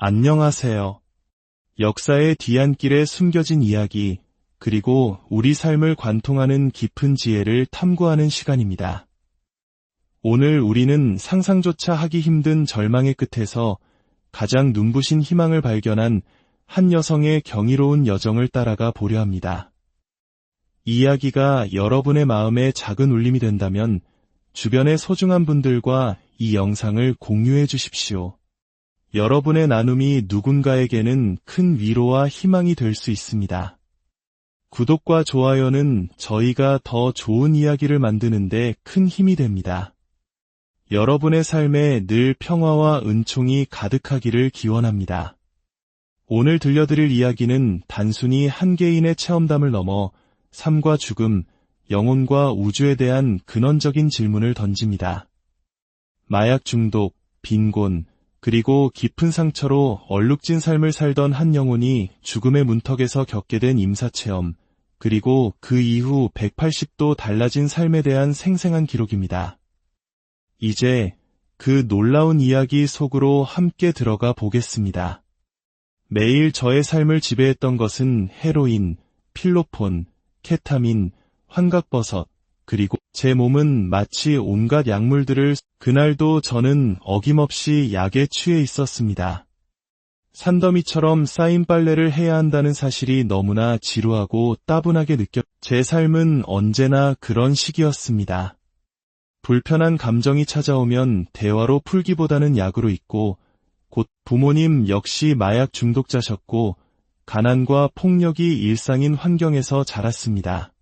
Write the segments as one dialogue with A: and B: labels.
A: 안녕하세요. 역사의 뒤안길에 숨겨진 이야기, 그리고 우리 삶을 관통하는 깊은 지혜를 탐구하는 시간입니다. 오늘 우리는 상상조차 하기 힘든 절망의 끝에서 가장 눈부신 희망을 발견한 한 여성의 경이로운 여정을 따라가 보려 합니다. 이 이야기가 여러분의 마음에 작은 울림이 된다면 주변의 소중한 분들과 이 영상을 공유해 주십시오. 여러분의 나눔이 누군가에게는 큰 위로와 희망이 될 수 있습니다. 구독과 좋아요는 저희가 더 좋은 이야기를 만드는데 큰 힘이 됩니다. 여러분의 삶에 늘 평화와 은총이 가득하기를 기원합니다. 오늘 들려드릴 이야기는 단순히 한 개인의 체험담을 넘어 삶과 죽음, 영혼과 우주에 대한 근원적인 질문을 던집니다. 마약 중독, 빈곤, 그리고 깊은 상처로 얼룩진 삶을 살던 한 영혼이 죽음의 문턱에서 겪게 된 임사체험, 그리고 그 이후 180도 달라진 삶에 대한 생생한 기록입니다. 이제 그 놀라운 이야기 속으로 함께 들어가 보겠습니다. 매일 저의 삶을 지배했던 것은 헤로인, 필로폰, 케타민, 환각버섯, 그리고 제 몸은 마치 온갖 약물들을 그날도 저는 어김없이 약에 취해 있었습니다. 산더미처럼 쌓인 빨래를 해야 한다는 사실이 너무나 지루하고 따분하게 느꼈, 제 삶은 언제나 그런 시기였습니다. 불편한 감정이 찾아오면 대화로 풀기보다는 약으로 있고, 곧 부모님 역시 마약 중독자셨고, 가난과 폭력이 일상인 환경에서 자랐습니다.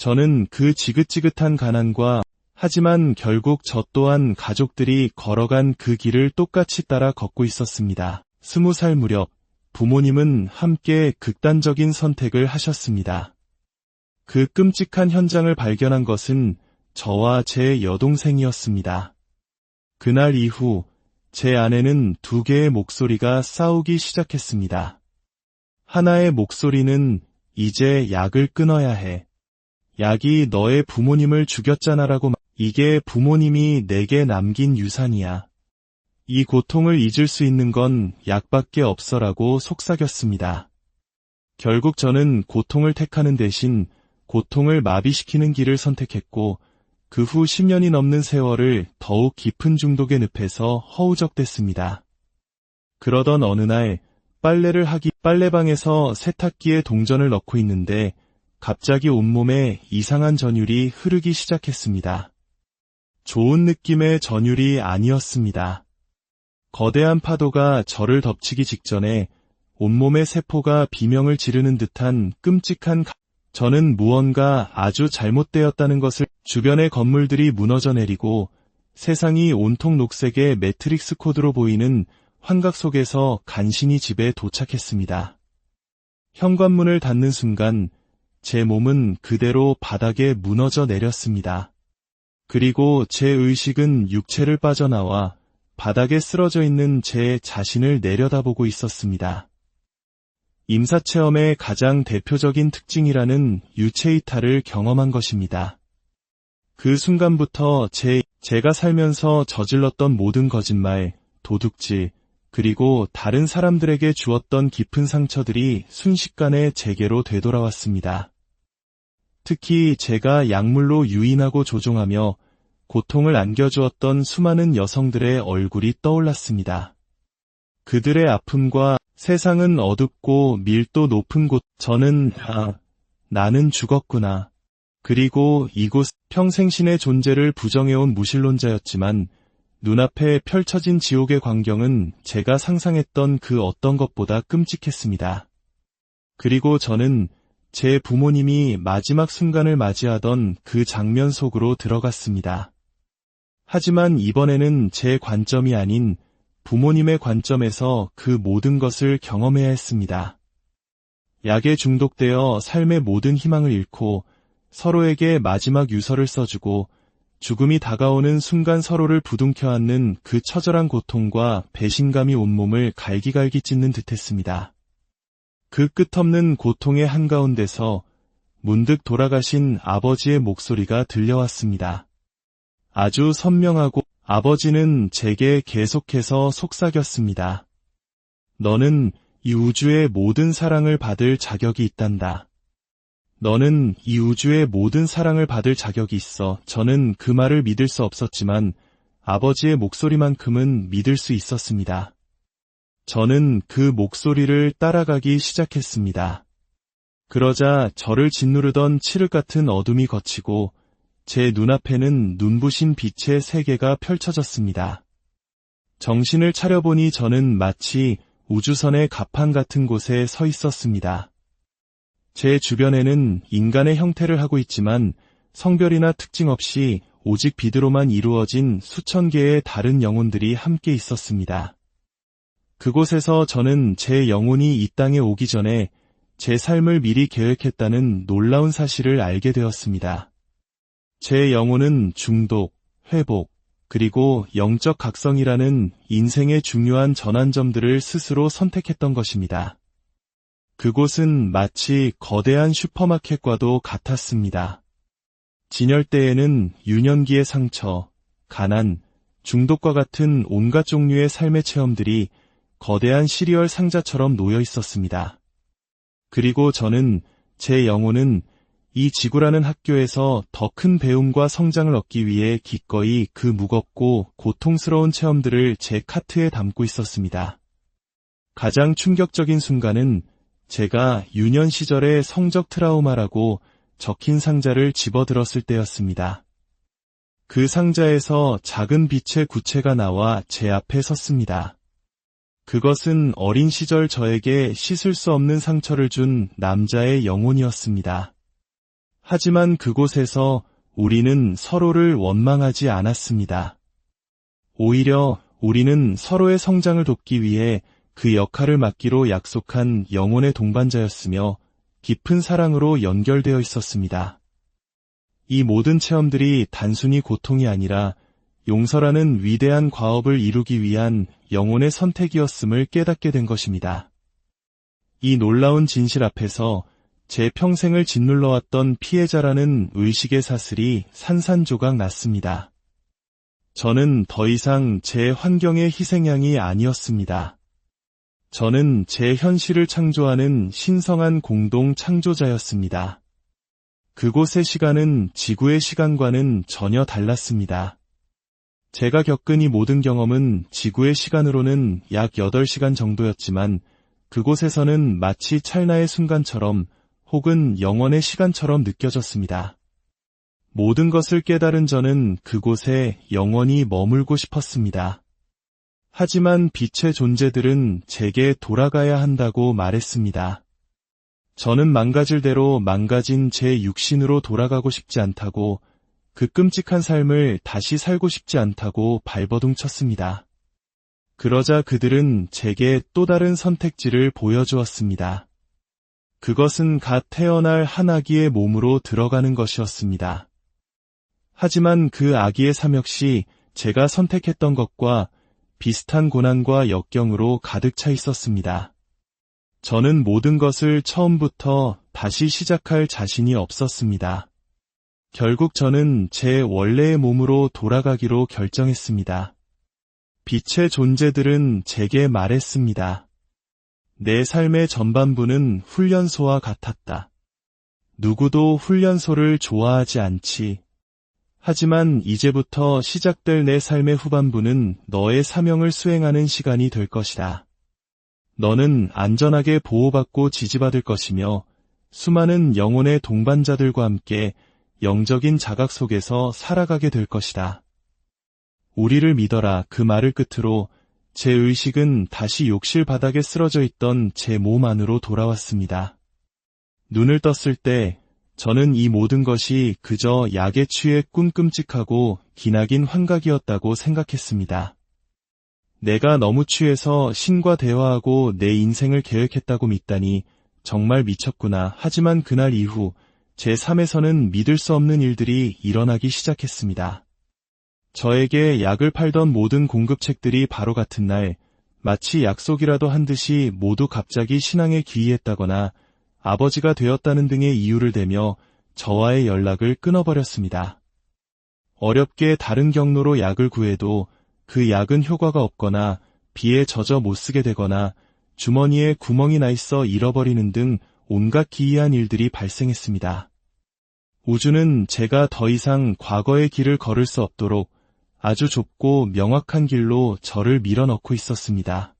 A: 저는 그 지긋지긋한 가난과 하지만 결국 저 또한 가족들이 걸어간 그 길을 똑같이 따라 걷고 있었습니다. 스무 살 무렵 부모님은 함께 극단적인 선택을 하셨습니다. 그 끔찍한 현장을 발견한 것은 저와 제 여동생이었습니다. 그날 이후 제 아내는 두 개의 목소리가 싸우기 시작했습니다. 하나의 목소리는 이제 약을 끊어야 해. 약이 너의 부모님을 죽였잖아라고 이게 부모님이 내게 남긴 유산이야. 이 고통을 잊을 수 있는 건 약밖에 없어라고 속삭였습니다. 결국 저는 고통을 택하는 대신 고통을 마비시키는 길을 선택했고 그 후 10년이 넘는 세월을 더욱 깊은 중독의 늪에서 허우적댔습니다. 그러던 어느 날 빨래를 하기 빨래방에서 세탁기에 동전을 넣고 있는데 갑자기 온몸에 이상한 전율이 흐르기 시작했습니다. 좋은 느낌의 전율이 아니었습니다. 거대한 파도가 저를 덮치기 직전에 온몸의 세포가 비명을 지르는 듯한 끔찍한 가... 저는 무언가 아주 잘못되었다는 것을 주변의 건물들이 무너져 내리고 세상이 온통 녹색의 매트릭스 코드로 보이는 환각 속에서 간신히 집에 도착했습니다. 현관문을 닫는 순간 제 몸은 그대로 바닥에 무너져 내렸습니다. 그리고 제 의식은 육체를 빠져나와 바닥에 쓰러져 있는 제 자신을 내려다보고 있었습니다. 임사체험의 가장 대표적인 특징이라는 유체이탈을 경험한 것입니다. 그 순간부터 제, 제가 살면서 저질렀던 모든 거짓말, 도둑질, 그리고 다른 사람들에게 주었던 깊은 상처들이 순식간에 제게로 되돌아왔습니다. 특히 제가 약물로 유인하고 조종하며 고통을 안겨주었던 수많은 여성들의 얼굴이 떠올랐습니다. 그들의 아픔과 세상은 어둡고 밀도 높은 곳, 저는, 아, 나는 죽었구나. 그리고 이곳 평생신의 존재를 부정해온 무신론자였지만 눈앞에 펼쳐진 지옥의 광경은 제가 상상했던 그 어떤 것보다 끔찍했습니다. 그리고 저는 제 부모님이 마지막 순간을 맞이하던 그 장면 속으로 들어갔습니다. 하지만 이번에는 제 관점이 아닌 부모님의 관점에서 그 모든 것을 경험해야 했습니다. 약에 중독되어 삶의 모든 희망을 잃고 서로에게 마지막 유서를 써주고 죽음이 다가오는 순간 서로를 부둥켜 안는 그 처절한 고통과 배신감이 온몸을 갈기갈기 찢는 듯했습니다. 그 끝없는 고통의 한가운데서 문득 돌아가신 아버지의 목소리가 들려왔습니다. 아주 선명하고 아버지는 제게 계속해서 속삭였습니다. 너는 이 우주의 모든 사랑을 받을 자격이 있단다. 너는 이 우주의 모든 사랑을 받을 자격이 있어. 저는 그 말을 믿을 수 없었지만 아버지의 목소리만큼은 믿을 수 있었습니다. 저는 그 목소리를 따라가기 시작했습니다. 그러자 저를 짓누르던 칠흑 같은 어둠이 거치고 제 눈앞에는 눈부신 빛의 세계가 펼쳐졌습니다. 정신을 차려보니 저는 마치 우주선의 가판 같은 곳에 서 있었습니다. 제 주변에는 인간의 형태를 하고 있지만 성별이나 특징 없이 오직 빛으로만 이루어진 수천 개의 다른 영혼들이 함께 있었습니다. 그곳에서 저는 제 영혼이 이 땅에 오기 전에 제 삶을 미리 계획했다는 놀라운 사실을 알게 되었습니다. 제 영혼은 중독, 회복, 그리고 영적 각성이라는 인생의 중요한 전환점들을 스스로 선택했던 것입니다. 그곳은 마치 거대한 슈퍼마켓과도 같았습니다. 진열대에는 유년기의 상처, 가난, 중독과 같은 온갖 종류의 삶의 체험들이 거대한 시리얼 상자처럼 놓여 있었습니다. 그리고 저는 제 영혼은 이 지구라는 학교에서 더 큰 배움과 성장을 얻기 위해 기꺼이 그 무겁고 고통스러운 체험들을 제 카트에 담고 있었습니다. 가장 충격적인 순간은 제가 유년 시절의 성적 트라우마라고 적힌 상자를 집어들었을 때였습니다. 그 상자에서 작은 빛의 구체가 나와 제 앞에 섰습니다. 그것은 어린 시절 저에게 씻을 수 없는 상처를 준 남자의 영혼이었습니다. 하지만 그곳에서 우리는 서로를 원망하지 않았습니다. 오히려 우리는 서로의 성장을 돕기 위해 그 역할을 맡기로 약속한 영혼의 동반자였으며 깊은 사랑으로 연결되어 있었습니다. 이 모든 체험들이 단순히 고통이 아니라 용서라는 위대한 과업을 이루기 위한 영혼의 선택이었음을 깨닫게 된 것입니다. 이 놀라운 진실 앞에서 제 평생을 짓눌러왔던 피해자라는 의식의 사슬이 산산조각 났습니다. 저는 더 이상 제 환경의 희생양이 아니었습니다. 저는 제 현실을 창조하는 신성한 공동 창조자였습니다. 그곳의 시간은 지구의 시간과는 전혀 달랐습니다. 제가 겪은 이 모든 경험은 지구의 시간으로는 약 8시간 정도였지만 그곳에서는 마치 찰나의 순간처럼 혹은 영원의 시간처럼 느껴졌습니다. 모든 것을 깨달은 저는 그곳에 영원히 머물고 싶었습니다. 하지만 빛의 존재들은 제게 돌아가야 한다고 말했습니다. 저는 망가질 대로 망가진 제 육신으로 돌아가고 싶지 않다고 그 끔찍한 삶을 다시 살고 싶지 않다고 발버둥 쳤습니다. 그러자 그들은 제게 또 다른 선택지를 보여주었습니다. 그것은 갓 태어날 한 아기의 몸으로 들어가는 것이었습니다. 하지만 그 아기의 삶 역시 제가 선택했던 것과 비슷한 고난과 역경으로 가득 차 있었습니다. 저는 모든 것을 처음부터 다시 시작할 자신이 없었습니다. 결국 저는 제 원래의 몸으로 돌아가기로 결정했습니다. 빛의 존재들은 제게 말했습니다. 내 삶의 전반부는 훈련소와 같았다. 누구도 훈련소를 좋아하지 않지. 하지만 이제부터 시작될 내 삶의 후반부는 너의 사명을 수행하는 시간이 될 것이다. 너는 안전하게 보호받고 지지받을 것이며 수많은 영혼의 동반자들과 함께 영적인 자각 속에서 살아가게 될 것이다. 우리를 믿어라 그 말을 끝으로 제 의식은 다시 욕실 바닥에 쓰러져 있던 제 몸 안으로 돌아왔습니다. 눈을 떴을 때 저는 이 모든 것이 그저 약에 취해 꿈 끔찍하고 기나긴 환각이었다고 생각했습니다. 내가 너무 취해서 신과 대화하고 내 인생을 계획했다고 믿다니 정말 미쳤구나. 하지만 그날 이후 제 삶에서는 믿을 수 없는 일들이 일어나기 시작했습니다. 저에게 약을 팔던 모든 공급책들이 바로 같은 날 마치 약속이라도 한 듯이 모두 갑자기 신앙에 귀의했다거나 아버지가 되었다는 등의 이유를 대며 저와의 연락을 끊어버렸습니다. 어렵게 다른 경로로 약을 구해도 그 약은 효과가 없거나 비에 젖어 못 쓰게 되거나 주머니에 구멍이 나 있어 잃어버리는 등 온갖 기이한 일들이 발생했습니다. 우주는 제가 더 이상 과거의 길을 걸을 수 없도록 아주 좁고 명확한 길로 저를 밀어넣고 있었습니다.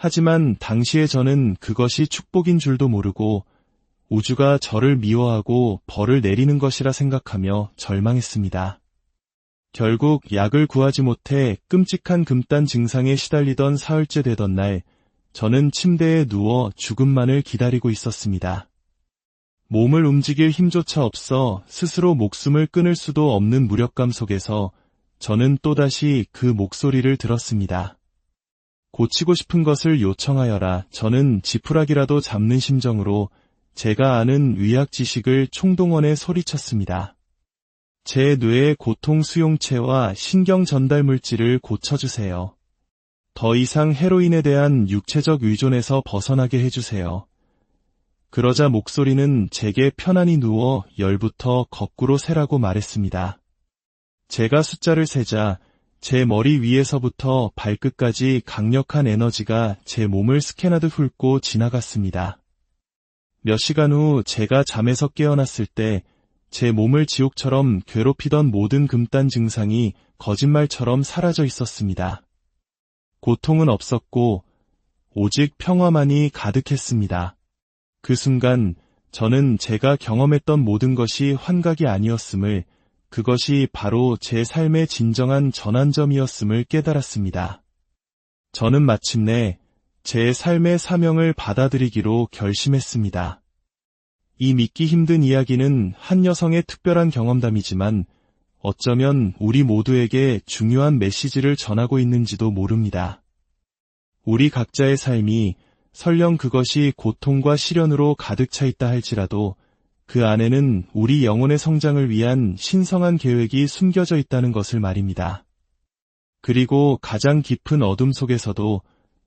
A: 하지만 당시에 저는 그것이 축복인 줄도 모르고 우주가 저를 미워하고 벌을 내리는 것이라 생각하며 절망했습니다. 결국 약을 구하지 못해 끔찍한 금단 증상에 시달리던 사흘째 되던 날, 저는 침대에 누워 죽음만을 기다리고 있었습니다. 몸을 움직일 힘조차 없어 스스로 목숨을 끊을 수도 없는 무력감 속에서 저는 또다시 그 목소리를 들었습니다. 고치고 싶은 것을 요청하여라. 저는 지푸라기라도 잡는 심정으로 제가 아는 의학 지식을 총동원해 소리쳤습니다. 제 뇌의 고통 수용체와 신경 전달 물질을 고쳐주세요. 더 이상 헤로인에 대한 육체적 의존에서 벗어나게 해주세요. 그러자 목소리는 제게 편안히 누워 열부터 거꾸로 세라고 말했습니다. 제가 숫자를 세자 제 머리 위에서부터 발끝까지 강력한 에너지가 제 몸을 스캔하듯 훑고 지나갔습니다. 몇 시간 후 제가 잠에서 깨어났을 때 제 몸을 지옥처럼 괴롭히던 모든 금단 증상이 거짓말처럼 사라져 있었습니다. 고통은 없었고 오직 평화만이 가득했습니다. 그 순간 저는 제가 경험했던 모든 것이 환각이 아니었음을 그것이 바로 제 삶의 진정한 전환점이었음을 깨달았습니다. 저는 마침내 제 삶의 사명을 받아들이기로 결심했습니다. 이 믿기 힘든 이야기는 한 여성의 특별한 경험담이지만 어쩌면 우리 모두에게 중요한 메시지를 전하고 있는지도 모릅니다. 우리 각자의 삶이 설령 그것이 고통과 시련으로 가득 차 있다 할지라도 그 안에는 우리 영혼의 성장을 위한 신성한 계획이 숨겨져 있다는 것을 말입니다. 그리고 가장 깊은 어둠 속에서도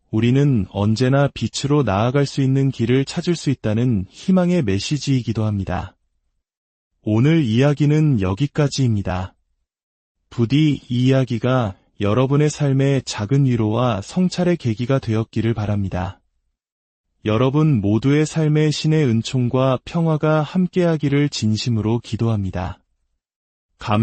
A: 우리는 언제나 빛으로 나아갈 수 있는 길을 찾을 수 있다는 희망의 메시지이기도 합니다. 오늘 이야기는 여기까지입니다. 부디 이 이야기가 여러분의 삶의 작은 위로와 성찰의 계기가 되었기를 바랍니다. 여러분 모두의 삶의 신의 은총과 평화가 함께하기를 진심으로 기도합니다. 감